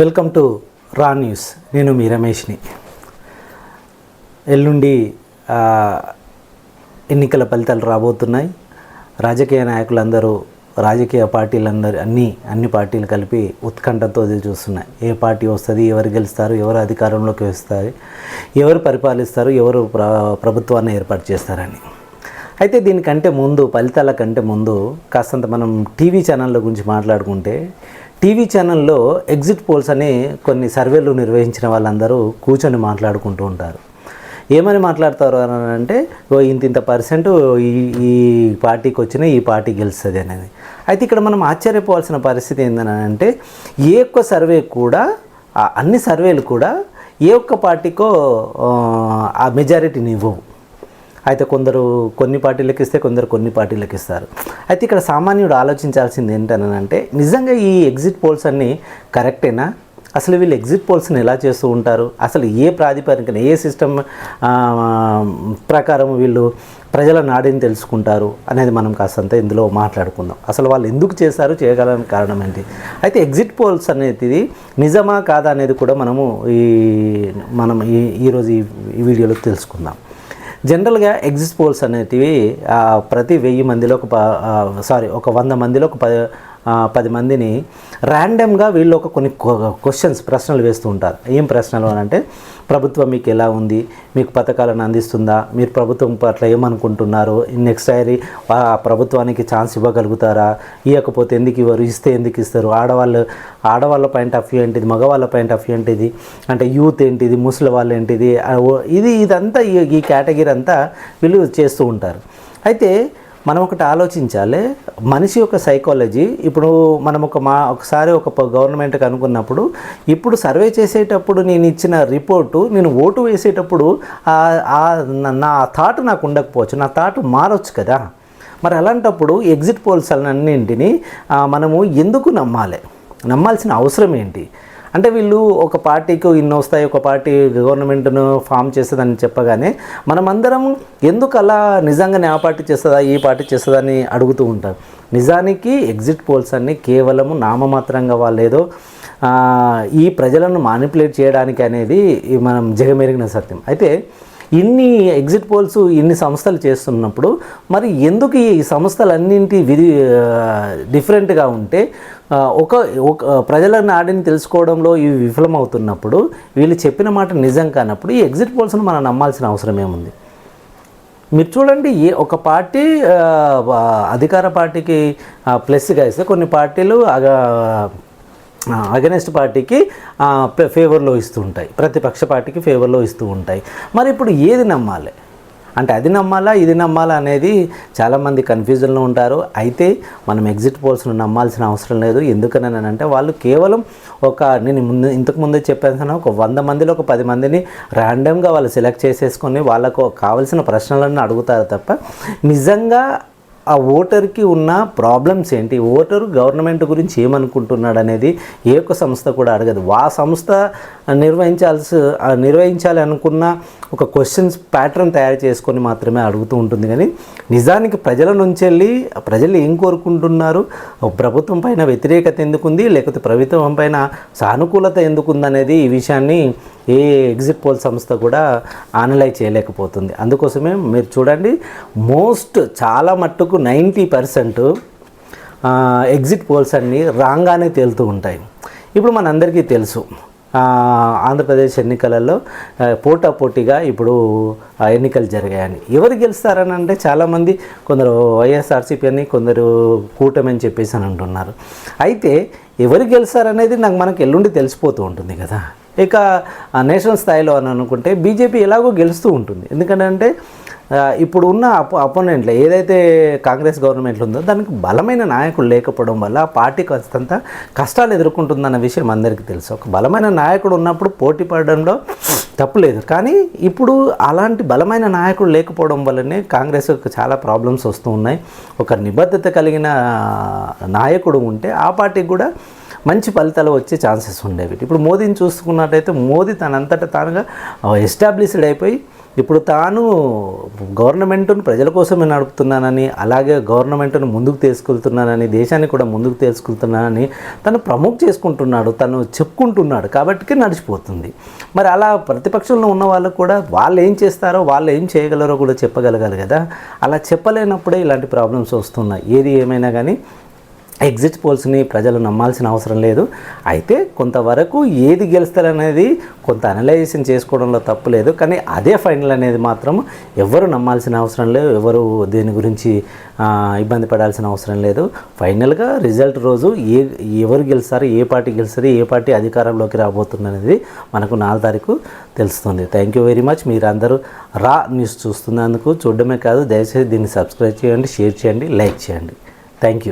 Welcome to రా news. నేను మీ రమేష్ని. ఎల్లుండి ఎన్నికల ఫలితాలు రాబోతున్నాయి. రాజకీయ నాయకులందరూ రాజకీయ పార్టీలందరూ అన్నీ అన్ని పార్టీలు కలిపి ఉత్కంఠతో చూస్తున్నాయి. ఏ పార్టీ వస్తుంది ఎవరు గెలుస్తారు ఎవరు అధికారంలోకి వస్తారు ఎవరు పరిపాలిస్తారు ఎవరు ప్ర ప్రభుత్వాన్ని ఏర్పాటు చేస్తారని. అయితే దీనికంటే ముందు ఫలితాల కంటే ముందు కాస్తంత మనం టీవీ ఛానళ్ళ గురించి మాట్లాడుకుంటే టీవీ ఛానల్లో ఎగ్జిట్ పోల్స్ అని కొన్ని సర్వేలు నిర్వహించిన వాళ్ళందరూ కూర్చొని మాట్లాడుకుంటూ ఉంటారు. ఏమని మాట్లాడతారు అని అంటే ఓ ఇంత ఇంత పర్సెంట్ ఈ ఈ పార్టీకి వచ్చినా ఈ పార్టీ గెలుస్తుంది అనేది. అయితే ఇక్కడ మనం ఆశ్చర్యపోవాల్సిన పరిస్థితి ఏందని అంటే ఏ ఒక్క సర్వే కూడా అన్ని సర్వేలు కూడా ఏ ఒక్క పార్టీకో ఆ మెజారిటీని ఇవ్వవు. అయితే కొందరు కొన్ని పార్టీలకు ఇస్తే కొందరు కొన్ని పార్టీలకు ఇస్తారు. అయితే ఇక్కడ సామాన్యుడు ఆలోచించాల్సింది ఏంటనంటే నిజంగా ఈ ఎగ్జిట్ పోల్స్ అన్నీ కరెక్టేనా? అసలు వీళ్ళు ఎగ్జిట్ పోల్స్ని ఎలా చేస్తూ ఉంటారు? అసలు ఏ ప్రాతిపదికన ఏ సిస్టమ్ ప్రకారం వీళ్ళు ప్రజల నాడిని తెలుసుకుంటారు అనేది మనం కాస్తంత ఇందులో మాట్లాడుకుందాం. అసలు వాళ్ళు ఎందుకు చేశారు చేయగలని కారణం ఏంటి? అయితే ఎగ్జిట్ పోల్స్ అనేది నిజమా కాదా అనేది కూడా మనము ఈ మనం ఈ ఈరోజు ఈ ఈ వీడియోలో తెలుసుకుందాం. జనరల్గా ఎగ్జిట్ పోల్స్ అనేటివి ప్రతి వెయ్యి మందిలో ఒక సారీ ఒక వంద మందిలో ఒక పది పది మందిని ర్యాండమ్గా వీళ్ళు ఒక కొన్ని క్వశ్చన్స్ ప్రశ్నలు వేస్తూ ఉంటారు. ఏం ప్రశ్నలు అని అంటే ప్రభుత్వం మీకు ఎలా ఉంది? మీకు పథకాలను అందిస్తుందా? మీరు ప్రభుత్వం పట్ల ఏమనుకుంటున్నారు? నెక్స్ట్ ఐరీ ఆ ప్రభుత్వానికి ఛాన్స్ ఇవ్వగలుగుతారా? ఇవ్వకపోతే ఎందుకు ఇవ్వరు? ఇస్తే ఎందుకు ఇస్తారు? ఆడవాళ్ళు ఆడవాళ్ళ పాయింట్ ఆఫ్ వ్యూ ఏంటిది? మగవాళ్ళ పాయింట్ ఆఫ్ వ్యూ ఏంటిది? అంటే యూత్ ఏంటిది? ముసలి వాళ్ళు ఏంటిది? ఇది ఇదంతా ఈ- ఈ కేటగిరీ అంతా వీళ్ళు చేస్తూ ఉంటారు. అయితే మనం ఒకటి ఆలోచించాలి. మనిషి యొక్క సైకాలజీ ఇప్పుడు మనం ఒక మా ఒకసారి ఒక గవర్నమెంట్కి అనుకున్నప్పుడు ఇప్పుడు సర్వే చేసేటప్పుడు నేను ఇచ్చిన రిపోర్టు నేను ఓటు వేసేటప్పుడు నా- థాట్ నాకు ఉండకపోవచ్చు. నా థాట్ మారొచ్చు కదా. మరి అలాంటప్పుడు ఎగ్జిట్ పోల్స్ అన్నింటినీ మనము ఎందుకు నమ్మాలి? నమ్మాల్సిన అవసరం ఏంటి? అంటే వీళ్ళు ఒక పార్టీకి ఇన్ని వస్తాయి ఒక పార్టీ గవర్నమెంట్ను ఫామ్ చేస్తుందని చెప్పగానే మనమందరం ఎందుకు అలా నిజంగానే ఆ పార్టీ చేస్తుందా ఈ పార్టీ చేస్తుందా అని అడుగుతూ ఉంటారు. నిజానికి ఎగ్జిట్ పోల్స్ అన్నీ కేవలము నామమాత్రంగా వాళ్ళు ఏదో ఈ ప్రజలను మానిపులేట్ చేయడానికి అనేది మనం జగమెరిగిన సత్యం. అయితే ఇన్ని ఎగ్జిట్ పోల్స్ ఇన్ని సంస్థలు చేస్తున్నప్పుడు మరి ఎందుకు ఈ సంస్థలన్నింటి విధి డిఫరెంట్గా ఉంటే ఒక ఒక ప్రజల నాడిని తెలుసుకోవడంలో ఇవి విఫలమవుతున్నప్పుడు వీళ్ళు చెప్పిన మాట నిజం కానప్పుడు ఈ ఎగ్జిట్ పోల్స్ను మనం నమ్మాల్సిన అవసరం ఏముంది? మీరు చూడండి ఏ ఒక పార్టీ అధికార పార్టీకి ప్లస్గా ఇస్తే కొన్ని పార్టీలు అగెనెస్ట్ పార్టీకి ఫేవర్లో ఇస్తూ ఉంటాయి. ప్రతిపక్ష పార్టీకి ఫేవర్లో ఇస్తూ ఉంటాయి. మరి ఇప్పుడు ఏది నమ్మాలి? అంటే అది నమ్మాలా ఇది నమ్మాలా అనేది చాలామంది కన్ఫ్యూజన్లో ఉంటారు. అయితే మనం ఎగ్జిట్ పోల్స్ను నమ్మాల్సిన అవసరం లేదు. ఎందుకని అంటే వాళ్ళు కేవలం ఒక నేను ముందు ఇంతకు ముందే చెప్పాను ఒక వంద మందిలో ఒక పది మందిని ర్యాండమ్గా వాళ్ళు సెలెక్ట్ చేసేసుకొని వాళ్ళకు కావలసిన ప్రశ్నలను అడుగుతారు తప్ప నిజంగా ఆ ఓటర్కి ఉన్న ప్రాబ్లమ్స్ ఏంటి? ఓటరు గవర్నమెంట్ గురించి ఏమనుకుంటున్నాడు అనేది ఏ ఒక్క సంస్థ కూడా అడగదు. ఆ సంస్థ నిర్వహించాల్సి నిర్వహించాలి అనుకున్న ఒక క్వశ్చన్స్ ప్యాటర్న్ తయారు చేసుకొని మాత్రమే అడుగుతూ ఉంటుంది. కానీ నిజానికి ప్రజల నుంచి వెళ్ళి ప్రజలు ఏం కోరుకుంటున్నారు? ప్రభుత్వం పైన వ్యతిరేకత ఎందుకుంది? లేకపోతే ప్రభుత్వం పైన సానుకూలత ఎందుకుందనేది ఈ విషయాన్ని ఏ ఎగ్జిట్ పోల్ సంస్థ కూడా అనలైజ్ చేయలేకపోతుంది. అందుకోసమే మీరు చూడండి మోస్ట్ చాలా మట్టుకు నైంటీ పర్సెంట్ ఎగ్జిట్ పోల్స్ అన్నీ రాంగానే తేలుతూ ఉంటాయి. ఇప్పుడు మనందరికీ తెలుసు ఆంధ్రప్రదేశ్ ఎన్నికలలో పోటా పోటాపోటీగా ఇప్పుడు ఆ ఎన్నికలు జరిగాయని. ఎవరు గెలుస్తారని అంటే చాలామంది కొందరు వైఎస్ఆర్సీపీ అని కొందరు కూటమి అని చెప్పేసి అని అంటున్నారు. అయితే ఎవరు గెలుస్తారనేది నాకు మనకు ఎల్లుండి తెలిసిపోతూ ఉంటుంది కదా. ఇక నేషనల్ స్థాయిలో అని అనుకుంటే బీజేపీ ఎలాగో గెలుస్తూ ఉంటుంది. ఎందుకంటే ఇప్పుడు ఉన్న అపో అపోనెంట్లు ఏదైతే కాంగ్రెస్ గవర్నమెంట్లో ఉందో దానికి బలమైన నాయకులు లేకపోవడం వల్ల ఆ పార్టీ కాస్తంత కష్టాలు ఎదుర్కొంటుందన్న విషయం అందరికీ తెలుసు. ఒక బలమైన నాయకుడు ఉన్నప్పుడు పోటీ పడడంలో తప్పులేదు కానీ ఇప్పుడు అలాంటి బలమైన నాయకుడు లేకపోవడం వల్లనే కాంగ్రెస్ చాలా ప్రాబ్లమ్స్ వస్తూ ఉన్నాయి. ఒక నిబద్ధత కలిగిన నాయకుడు ఉంటే ఆ పార్టీకి కూడా మంచి ఫలితాలు వచ్చే ఛాన్సెస్ ఉండేవి. ఇప్పుడు మోదీని చూసుకున్నట్టయితే మోదీ తనంతట తానుగా ఎస్టాబ్లిష్డ్ అయిపోయి ఇప్పుడు తాను గవర్నమెంట్ను ప్రజల కోసమే నడుపుతున్నానని అలాగే గవర్నమెంట్ను ముందుకు తీసుకెళ్తున్నానని దేశాన్ని కూడా ముందుకు తీసుకెళ్తున్నానని తను ప్రమోట్ చేసుకుంటున్నాడు తను చెప్పుకుంటున్నాడు కాబట్టి నడిచిపోతుంది. మరి అలా ప్రతిపక్షంలో ఉన్న వాళ్ళు కూడా వాళ్ళు ఏం చేస్తారో వాళ్ళు ఏం చేయగలరో కూడా చెప్పగలగాలి కదా. అలా చెప్పలేనప్పుడే ఇలాంటి ప్రాబ్లమ్స్ వస్తున్నాయి. ఏది ఏమైనా కానీ ఎగ్జిట్ పోల్స్ని ప్రజలు నమ్మాల్సిన అవసరం లేదు. అయితే కొంతవరకు ఏది గెలుస్తారనేది కొంత అనలైజేషన్ చేసుకోవడంలో తప్పు లేదు. కానీ అదే ఫైనల్ అనేది మాత్రం ఎవరు నమ్మాల్సిన అవసరం లేదు. ఎవరు దీని గురించి ఇబ్బంది పడాల్సిన అవసరం లేదు. ఫైనల్గా రిజల్ట్ రోజు ఏ ఎవరు గెలుస్తారు ఏ పార్టీ గెలుస్తుంది ఏ పార్టీ అధికారంలోకి రాబోతుంది అనేది మనకు నాలుగు తారీఖు తెలుస్తుంది. థ్యాంక్ యూ వెరీ మచ్ మీరందరూ రా న్యూస్ చూస్తున్నందుకు చూడడమే కాదు దయచేసి దీన్ని సబ్స్క్రైబ్ చేయండి షేర్ చేయండి లైక్ చేయండి. Thank you